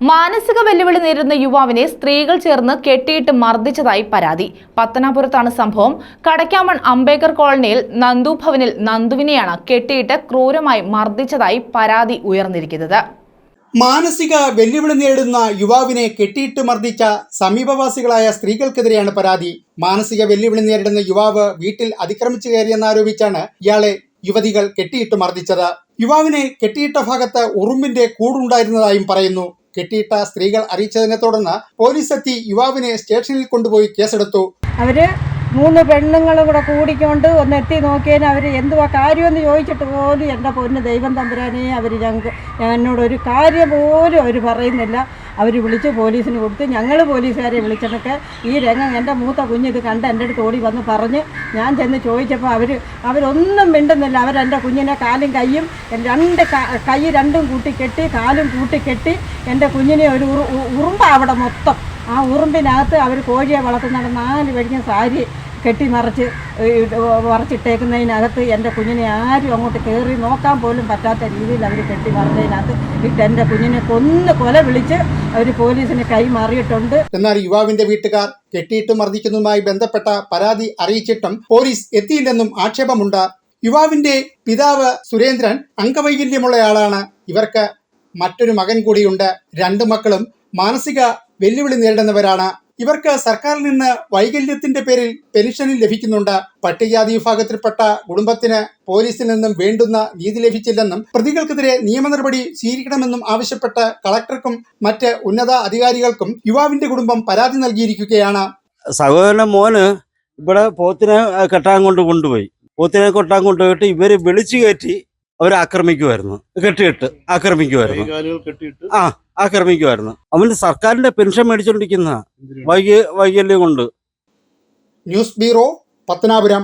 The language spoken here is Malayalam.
മാനസിക വെല്ലുവിളി നേരിടുന്ന യുവാവിനെ സ്ത്രീകൾ ചേർന്ന് കെട്ടിയിട്ട് മർദ്ദിച്ചതായി പരാതി. പത്തനാപുരത്താണ് സംഭവം. കടയ്ക്കാമൺ അംബേദ്കർ കോളനിയിൽ നന്ദു ഭവനിൽ നന്ദുവിനെയാണ് കെട്ടിയിട്ട് ക്രൂരമായി മർദ്ദിച്ചതായി പരാതി ഉയർന്നിരിക്കുന്നത്. മാനസിക വെല്ലുവിളി നേരിടുന്ന യുവാവിനെ കെട്ടിയിട്ട് മർദ്ദിച്ച സമീപവാസികളായ സ്ത്രീകൾക്കെതിരെയാണ് പരാതി. മാനസിക വെല്ലുവിളി നേരിടുന്ന യുവാവ് വീട്ടിൽ അതിക്രമിച്ചു കയറിയെന്നാരോപിച്ചാണ് ഇയാളെ യുവതികൾ കെട്ടിയിട്ട് മർദ്ദിച്ചത്. യുവാവിനെ കെട്ടിയിട്ട ഭാഗത്ത് ഉറുമ്പിന്റെ കൂടുണ്ടായിരുന്നതായും പറയുന്നു. കെട്ടിയിട്ട സ്ത്രീകൾ അറിയിച്ചതിനെ തുടർന്ന് പോലീസ് എത്തി യുവാവിനെ സ്റ്റേഷനിൽ കൊണ്ടുപോയി കേസെടുത്തു. അവർ മൂന്ന് പെണ്ണുങ്ങളും കൂടെ കൂടിക്കൊണ്ട് ഒന്ന് എത്തി നോക്കിയതിന് അവർ എന്തുവാ കാര്യമെന്ന് ചോദിച്ചിട്ട് പോലും എന്റെ പൊന്ന് ദൈവം തമ്പുരാനെ അവർ ഞങ്ങൾക്ക് എന്നോടൊരു കാര്യം പോലും അവർ പറയുന്നില്ല. അവർ വിളിച്ച് പോലീസിന് കൊടുത്ത് ഞങ്ങൾ പോലീസുകാരെ വിളിച്ചിട്ടൊക്കെ ഈ രംഗം എന്റെ മൂത്ത കുഞ്ഞ് ഇത് കണ്ട് എന്റെ അടുത്ത് ഓടി വന്ന് പറഞ്ഞ് ഞാൻ ചെന്ന് ചോദിച്ചപ്പോൾ അവർ അവരൊന്നും മിണ്ടുന്നില്ല. അവരെന്റെ കുഞ്ഞിനെ കാലും കൈയും രണ്ട് ക- രണ്ടും കൂട്ടിക്കെട്ടി കാലും കൂട്ടിക്കെട്ടി എന്റെ കുഞ്ഞിനെ ഒരു ഉറുമ്പാ അവിടെ മൊത്തം. ആ ഉറുമ്പിനകത്ത് അവർ കോഴിയെ വളർത്തുന്ന നാല് വഴിഞ്ഞ സാരി കെട്ടിമറിച്ച് മറച്ചിട്ടേക്കുന്നതിനകത്ത് എന്റെ കുഞ്ഞിനെ ആരും അങ്ങോട്ട് കയറി നോക്കാൻ പോലും പറ്റാത്ത രീതിയിൽ അവർ കെട്ടി വറഞ്ഞതിനകത്ത് ഇട്ട് എന്റെ കുഞ്ഞിനെ കൊന്ന് കൊല വിളിച്ച് അവർ പോലീസിന് കൈമാറിയിട്ടുണ്ട് എന്നാൽ യുവാവിന്റെ വീട്ടുകാർ കെട്ടിയിട്ട് മർദ്ദിക്കുന്നതുമായി ബന്ധപ്പെട്ട പരാതി അറിയിച്ചിട്ടും പോലീസ് എത്തിയില്ലെന്നും ആക്ഷേപമുണ്ട്. യുവാവിന്റെ പിതാവ് സുരേന്ദ്രൻ അംഗവൈകല്യമുള്ളയാളാണ്. ഇവർക്ക് മറ്റൊരു മകൻ കൂടിയുണ്ട്. രണ്ട് മക്കളും മാനസിക വെല്ലുവിളി നേരിടുന്നവരാണ്. ഇവർക്ക് സർക്കാരിൽ നിന്ന് വൈകല്യത്തിന്റെ പേരിൽ പെൻഷനും ലഭിക്കുന്നുണ്ട്. പട്ടികജാതി വിഭാഗത്തിൽപ്പെട്ട കുടുംബത്തിന് പോലീസിൽ നിന്നും വേണ്ടുന്ന നീതി ലഭിച്ചില്ലെന്നും പ്രതികൾക്കെതിരെ നിയമ നടപടി സ്വീകരിക്കണമെന്നും ആവശ്യപ്പെട്ട് കളക്ടർക്കും മറ്റ് ഉന്നത അധികാരികൾക്കും യുവാവിന്റെ കുടുംബം പരാതി നൽകിയിരിക്കുകയാണ്. സഹോദരന്റെ മോന് ഇവിടെ പോത്തിനെ കെട്ടാൻ കൊണ്ട് കൊണ്ടുപോയി. പോത്തിനെ കൊട്ടാൻ കൊണ്ടുപോയിട്ട് ഇവർ വിളിച്ചു കയറ്റി അവരെ ആക്രമിക്കുമായിരുന്നു കെട്ടിയിട്ട് ആക്രമിക്കുമായിരുന്നു ആ ആക്രമിക്കുമായിരുന്നു അവന് സർക്കാരിന്റെ പെൻഷൻ മേടിച്ചോണ്ടിരിക്കുന്ന വൈകി വൈകല്യം കൊണ്ട്. News bureau Pathanapuram.